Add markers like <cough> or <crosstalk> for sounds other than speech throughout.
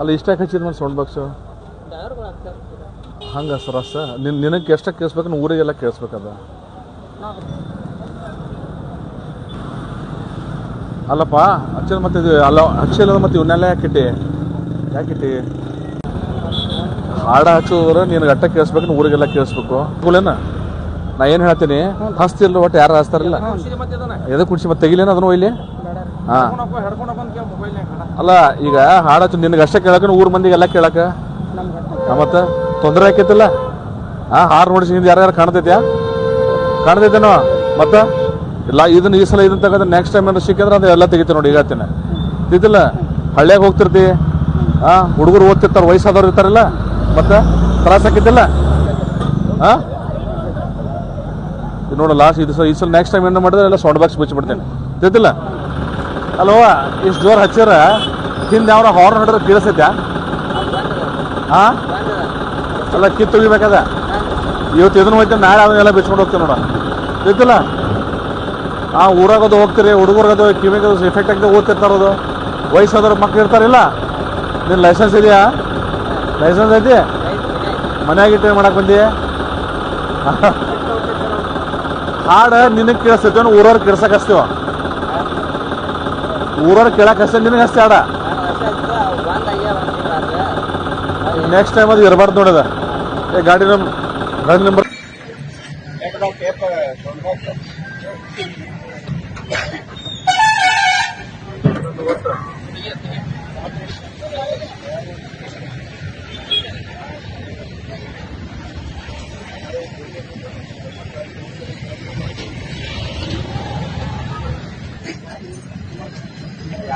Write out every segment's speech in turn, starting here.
ಅಲ್ಲ ಇಷ್ಟಕ್ಕೆ ಹಚ್ಚಿದ ಮೇಲೆ ಸೌಂಡ್ ಬಾಕ್ಸು ಹಂಗ ಸರಸ ನಿನ್, ನಿನಗೆ ಎಷ್ಟಕ್ಕೆ ಕೇಳಿಸ್ಬೇಕು ಊರಿಗೆಲ್ಲ ಕೇಳಿಸ್ಬೇಕದ ಅಲ್ಲಪ್ಪ ಹಚ್ಚಲ್ ಮತ್ತೆ ಇದು, ಅಲ್ಲ ಹಚ್ಚಿಲ್ಲ ಮತ್ತೆ ಇವನ್ನೆಲ್ಲ ಯಾಕಿಟ್ಟಿ ಯಾಕಿಟ್ಟಿ ಹಾಡ ಹಚ್ಚೋದ್ರೆ ನಿನಗೆ ಅಟ್ಟ ಕೇಳಿಸ್ಬೇಕು ಊರಿಗೆಲ್ಲ ಕೇಳಿಸ್ಬೇಕು. ಕೂಲೇನ ನಾ ಏನು ಹೇಳ್ತೀನಿ? ಹಸ್ತಿಲ್ಲ ಒಟ್ಟು ಯಾರು ಹಚ್ತಾರಿಲ್ಲ. ಎದಕ್ಕೆ ಕುಡಿಸಿ ಮತ್ತೆ ತೆಗಿಲೇನ ಅದನ್ನು ಇಲ್ಲಿ ಹಾ. ಅಲ್ಲ ಈಗ ಹಾಡ ಹಚ್ಚು ನಿನಗೆ ಅಷ್ಟೇ ಕೇಳಕ ಊರ್ ಮಂದಿಗೆಲ್ಲ ಕೇಳಕ? ಮತ್ತ ತೊಂದರೆ ಆಕೈತಿಲ್ಲ? ಹಾ ಹಾಡು ನೋಡಿಸಿ ಹಿಂದೆ ಯಾರ್ಯಾರು ಕಾಣ್ತೈತ್ಯಾ? ಕಾಣ್ತೈತೇನೋ? ಮತ್ತ? ಇಲ್ಲ ಇದನ್ನ ಈ ಸಲ ಇದನ್ನ ತಗೊಂಡ್ರೆ ನೆಕ್ಸ್ಟ್ ಟೈಮ್ ಏನಾದ್ರು ಸಿಕ್ಕಿದ್ರೆ ಅದು ಎಲ್ಲ ತೆಗಿತೀವಿ ನೋಡಿ ಈಗ ತಿದ್ದಿಲ್ಲ ಹಳ್ಳಿಯಾಗ ಹೋಗ್ತಿರ್ತಿ? ಹಾ ಹುಡುಗರು ಓದ್ತಿರ್ತಾರ ವಯಸ್ಸಾದವ್ರು ಇರ್ತಾರಲ್ಲ? ಮತ್ತೆ? ತ್ರಾಸ ಆಕೈತಿಲ್ಲ? ಹಾ ನೋಡು ಲಾಸ್ಟ್ ಇದು ಸಲ ಈ ಸಲ ನೆಕ್ಸ್ಟ್ ಟೈಮ್ ಏನು ಮಾಡಿದ್ರೆ ಎಲ್ಲ ಸೌಂಡ್ ಬಾಕ್ಸ್ ಬಿಚ್ಚಿಬಿಡ್ತೇನೆ ತಿದ್ದಿಲ್ಲ ಅಲ್ವಾ ಇಷ್ಟು ಜೋರು ಹಚ್ಚಿರ ಹಿಂದೆ ಯಾವ ಹಾರ್ನ್ ಹೊಡೆದ್ರೆ ಕೇಳಿಸೈತೆ ಹಾ? ಅಲ್ಲ, ಕಿತ್ತು ತೆಗಿಬೇಕದ ಇವತ್ತು ಇದನ್ನು ಹೋಯ್ತು ನಾಳೆ ಅದನ್ನೆಲ್ಲ ಬಿಚ್ಕೊಂಡು ಹೋಗ್ತೀನಿ ನೋಡ. ಗೊತ್ತಿಲ್ಲ? ಆ ಊರಾಗದು ಹೋಗ್ತೀರಿ, ಹುಡುಗರ್ಗದು, ಕಿವಿಗದು ಎಫೆಕ್ಟ್ ಆಗದೆ ಓದ್ತಿರ್ತಾರದು ವಯಸ್ಸಾದ್ರ ಮಕ್ಳು ಇರ್ತಾರಿಲ್ಲ ನಿನ್ನ ಲೈಸೆನ್ಸ್ ಇದೆಯಾ? ಲೈಸೆನ್ಸ್ ಐತಿ? ಮನ್ಯಾಗ ಇಟ್ಟು ಮಾಡಕ್ ಬಂದಿ <laughs> ಹಾಡ ನಿನಗೆ ಕೇಳಿಸ್ತೈತೆ ಊರವ್ರು ಕೇಳ್ಸಕ್ಕೆ ಹಚ್ತೀವ? ಊರವ್ರು ಕೇಳಕ್ ಅಷ್ಟೇ, ನಿನಗೆ ಅಷ್ಟೇ ಅದ ನೆಕ್ಸ್ಟ್ ಟೈಮ್ ಅದು ಇರಬಾರ್ದು ನೋಡದ. ಏ, ಗಾಡಿ ನಮ್ ಗಾಡಿ ನಂಬರ್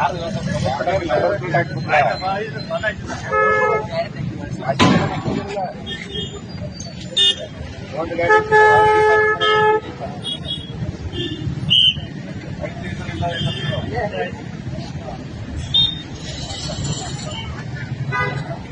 やだ。